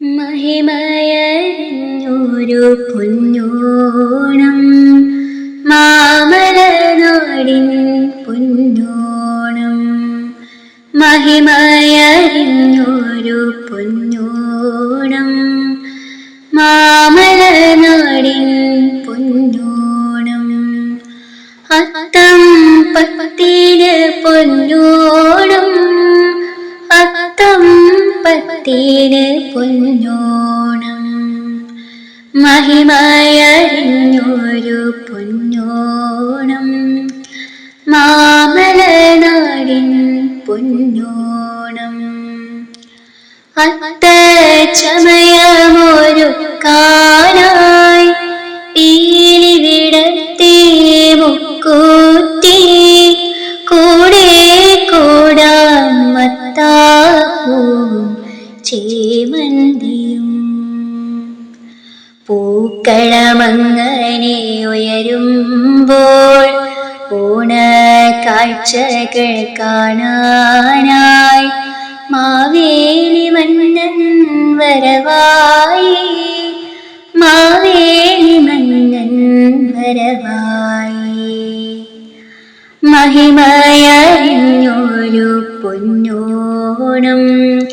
മഹിമയറിഞ്ഞൊരു പൊന്നോണം മാമലനാടിൻ പൊന്നോണം. മഹിമയറിഞ്ഞൊരു പൊന്നോണം മാമലനാടിൻ പൊന്നോണം. അത്തം പത്തിന് പൊന്നോണം. മഹിമയറിഞ്ഞൊരു പൊന്നോണം. മാമലനാടിൻ പൊന്നോണം. അത്ത ചമയമൊരു കാനായി പീലി വിടത്തെ മുക്കൂറ്റി കൂടെ കൂടാമത്താ ചേമന്തിയും പൂക്കളമങ്ങനെ ഉയരുമ്പോൾ ഊണ കാഴ്ചകൾ കാണാനായി മാവേലി മന്നൻ വരവായി. മാവേലി മന്നൻ വരവായി. മഹിമയറിഞ്ഞൊരു പൊന്നോണം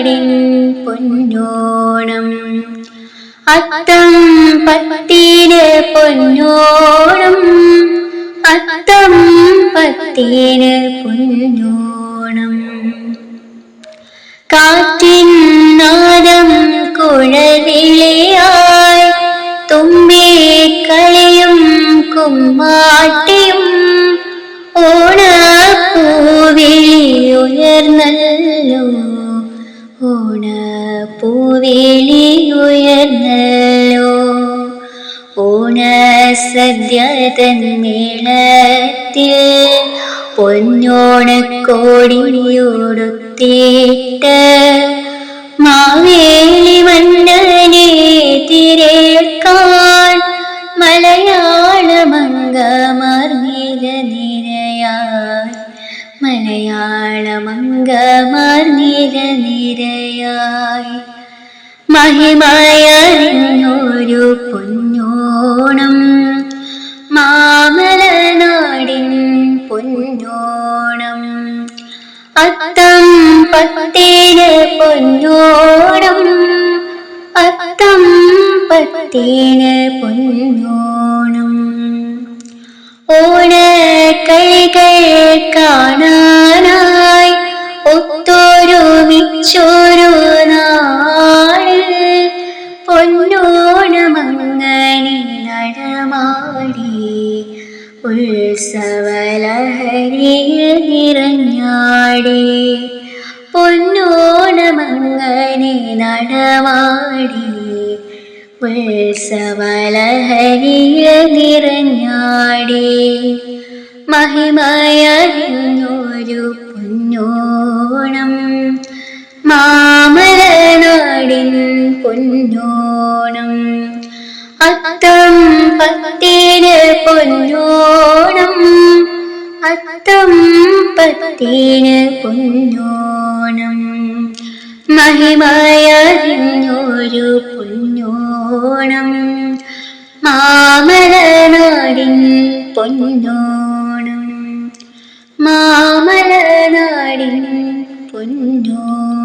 മാമലനാടിൻ പൊന്നോണം. അത്തം പത്തിന് പൊന്നോണം. അത്തം പത്തിന് പൊന്നോണം. ഓണപ്പൂവിളി ഉയർന്നല്ലോ ഓണസദ്യതൻ മേളത്തിൽ പൊന്നോണക്കോടിയൊടുത്തിട്ട് മലയാളമംഗമാർ നിര നിരയായി മഹിമയറിഞ്ഞൊരു പൊന്നോണം. മാമലനാടിൻ പൊന്നോണം. അത്തം പത്തിന് പൊന്നോണം. അത്തം പത്തിന് പൊന്നോണം. ഓണക്കളികൾ കാണാനായി ഉത്സവലഹരിയിൽ നിറഞ്ഞാടി പൊന്നോണമങ്ങനെ നടമാടി. ഉത്സവലഹരിയിൽ നിറഞ്ഞാടി മഹിമയറിഞ്ഞൊരു പൊന്നോണം. മാമലനാടിൻ പൊന്നോണം. അത്തം പത്തിന് പൊന്നോണം. അത്തം പത്തിന് പൊന്നോണം. മഹിമയറിഞ്ഞൊരു പൊന്നോണം. മാമലനാടിൻ പൊന്നോണം. മാമലനാടിൻ പൊന്നോണം.